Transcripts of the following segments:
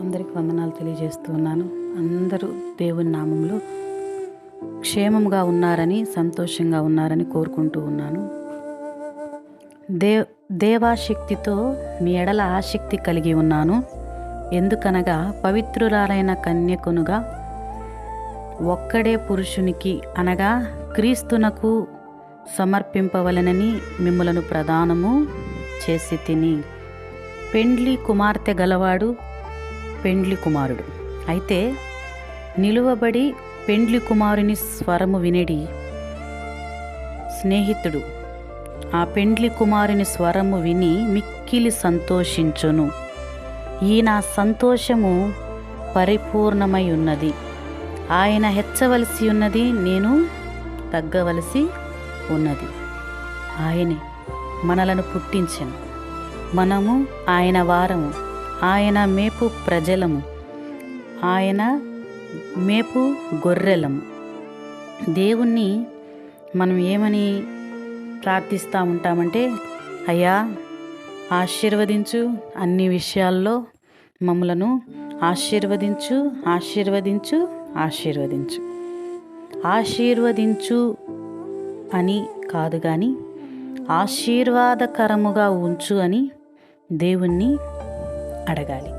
అందరికి వందనాలు తెలియజేస్తూ ఉన్నాను అందరూ దేవుని నామంలో క్షేమంగా ఉన్నారని సంతోషంగా ఉన్నారని కోరుకుంటూ ఉన్నాను. దే దేవాశక్తితో మీ ఎడల ఆసక్తి కలిగి ఉన్నాను. ఎందుకనగా పవిత్రురాలైన కన్యకునుగా ఒక్కడే పురుషునికి అనగా క్రీస్తునకు సమర్పింపవలనని మిమ్మలను ప్రదానము చేసి తిని పెండ్లి కుమార్తె గలవాడు పెండ్లి కుమారుడు. అయితే నిలువబడి పెండ్లి కుమారుని స్వరము వినడి స్నేహితుడు ఆ పెండ్లి కుమారుని స్వరము విని మిక్కిలి సంతోషించును. ఈ నా సంతోషము పరిపూర్ణమై ఉన్నది. ఆయన హెచ్చవలసి ఉన్నది నేను తగ్గవలసి ఉన్నది. ఆయనే మనలను పుట్టించను. మనము ఆయన వారము ఆయన మేపు ప్రజలము ఆయన మేపు గొర్రెలము. దేవుణ్ణి మనం ఏమని ప్రార్థిస్తూ ఉంటామంటే అయ్యా ఆశీర్వదించు అన్ని విషయాల్లో మమ్మలను ఆశీర్వదించు ఆశీర్వదించు ఆశీర్వదించు. ఆశీర్వదించు అని కాదు కానీ ఆశీర్వాదకరముగా ఉంచు అని దేవుణ్ణి అడగాలి.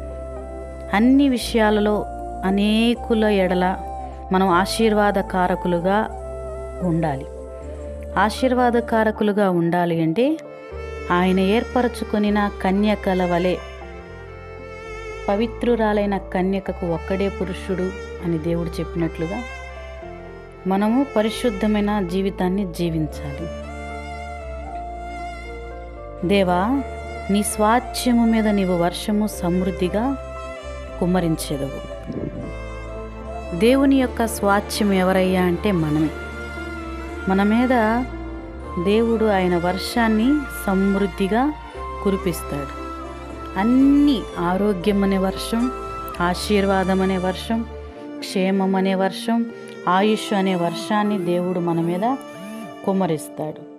అన్ని విషయాలలో అనేకుల ఎడల మనం ఆశీర్వాదకారకులుగా ఉండాలి. ఆశీర్వాదకారకులుగా ఉండాలి అంటే ఆయన ఏర్పరచుకునిన కన్యకల వలె పవిత్రురాలైన కన్యకకు ఒక్కడే పురుషుడు అని దేవుడు చెప్పినట్లుగా మనము పరిశుద్ధమైన జీవితాన్ని జీవించాలి. దేవా నీ స్వాచ్యము మీద నీవు వర్షము సమృద్ధిగా కుమ్మరించేదవు. దేవుని యొక్క స్వాచ్యం ఎవరయ్యా అంటే మనమే. మన మీద దేవుడు ఆయన వర్షాన్ని సమృద్ధిగా కురిపిస్తాడు. అన్ని ఆరోగ్యం అనే వర్షం ఆశీర్వాదం అనే వర్షం క్షేమం అనే వర్షం ఆయుష్ అనే వర్షాన్ని దేవుడు మన మీద కుమ్మరిస్తాడు.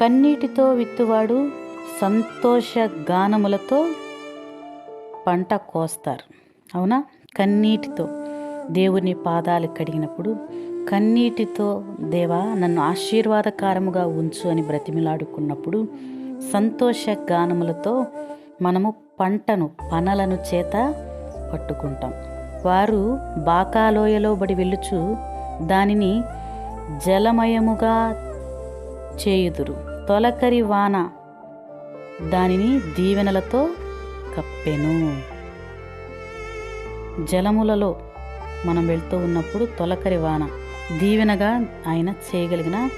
కన్నీటితో విత్తువాడు సంతోష గానములతో పంట కోస్తారు. అవునా? కన్నీటితో. దేవుని పాదాలు కడిగినప్పుడు కన్నీటితో దేవా నన్ను ఆశీర్వాదకారముగా ఉంచు అని బ్రతిమిలాడుకున్నప్పుడు సంతోష గానములతో మనము పంటను పనలను చేత పట్టుకుంటాం. వారు బాకాలోయలో బడి వెళ్ళుచు దానిని జలమయముగా చేయుదురు. తొలకరి వాన దానిని దీవెనలతో కప్పెను. జలములలో మనం వెళ్తూ ఉన్నప్పుడు తొలకరి వాన. దీవెనగా ఆయన చేయగలిగిన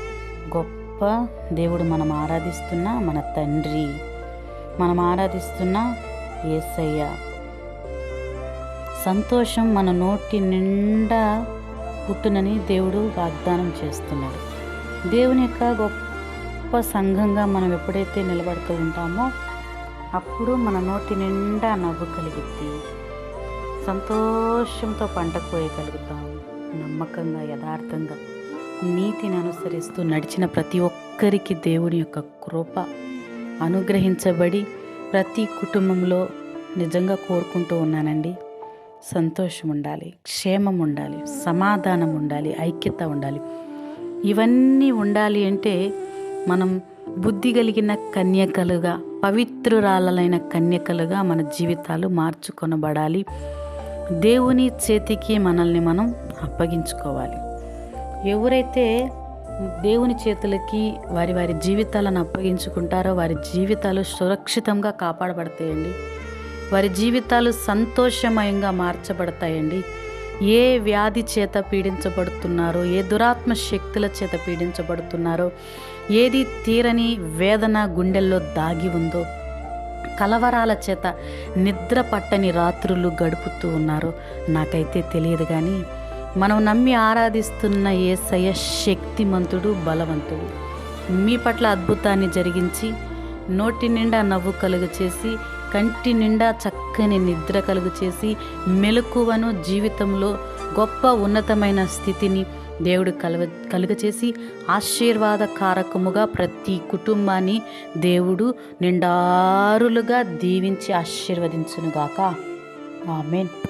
గొప్ప దేవుడు మనం ఆరాధిస్తున్న మన తండ్రి. మనం ఆరాధిస్తున్న ఏసయ్య. సంతోషం మన నోటి నిండా పుట్టునని దేవుడు వాగ్దానం చేస్తున్నాడు. దేవుని యొక్క గొప్ప సంఘంగా మనం ఎప్పుడైతే నిలబడుతూ ఉంటామో అప్పుడు మన నోటి నిండా నవ్వు కలిగిద్ది. సంతోషంతో పంట కోయగలుగుతాం. నమ్మకంగా యథార్థంగా నీతిని అనుసరిస్తూ నడిచిన ప్రతి ఒక్కరికి దేవుని యొక్క కృప అనుగ్రహించబడి ప్రతి కుటుంబంలో నిజంగా కోరుకుంటూ ఉన్నానండి. సంతోషం ఉండాలి క్షేమం ఉండాలి సమాధానం ఉండాలి ఐక్యత ఉండాలి. ఇవన్నీ ఉండాలి అంటే మనం బుద్ధి కలిగిన కన్యకలుగా పవిత్రురాలైన కన్యకలుగా మన జీవితాలు మార్చుకొనబడాలి. దేవుని చేతికి మనల్ని మనం అప్పగించుకోవాలి. ఎవరైతే దేవుని చేతులకి వారి వారి జీవితాలను అప్పగించుకుంటారో వారి జీవితాలు సురక్షితంగా కాపాడబడతాయండి. వారి జీవితాలు సంతోషమయంగా మార్చబడతాయండి. ఏ వ్యాధి చేత పీడించబడుతున్నారో ఏ దురాత్మ శక్తుల చేత పీడించబడుతున్నారో ఏది తీరని వేదన గుండెల్లో దాగి ఉందో కలవరాల చేత నిద్ర పట్టని రాత్రులు గడుపుతూ ఉన్నారో నాకైతే తెలియదు కానీ మనం నమ్మి ఆరాధిస్తున్న ఏసయ శక్తిమంతుడు బలవంతుడు. మీ పట్ల అద్భుతాన్ని జరిగించి నోటి నిండా నవ్వు కలుగ చేసి కంటి నిండా చక్కని నిద్ర కలుగు చేసి మెలకువను జీవితంలో గొప్ప ఉన్నతమైన స్థితిని దేవుడు కలుగ కలుగచేసి ఆశీర్వాద కారకముగా ప్రతి కుటుంబాన్ని దేవుడు నిండారులుగా దీవించి ఆశీర్వదించునుగాక. ఆమెన్.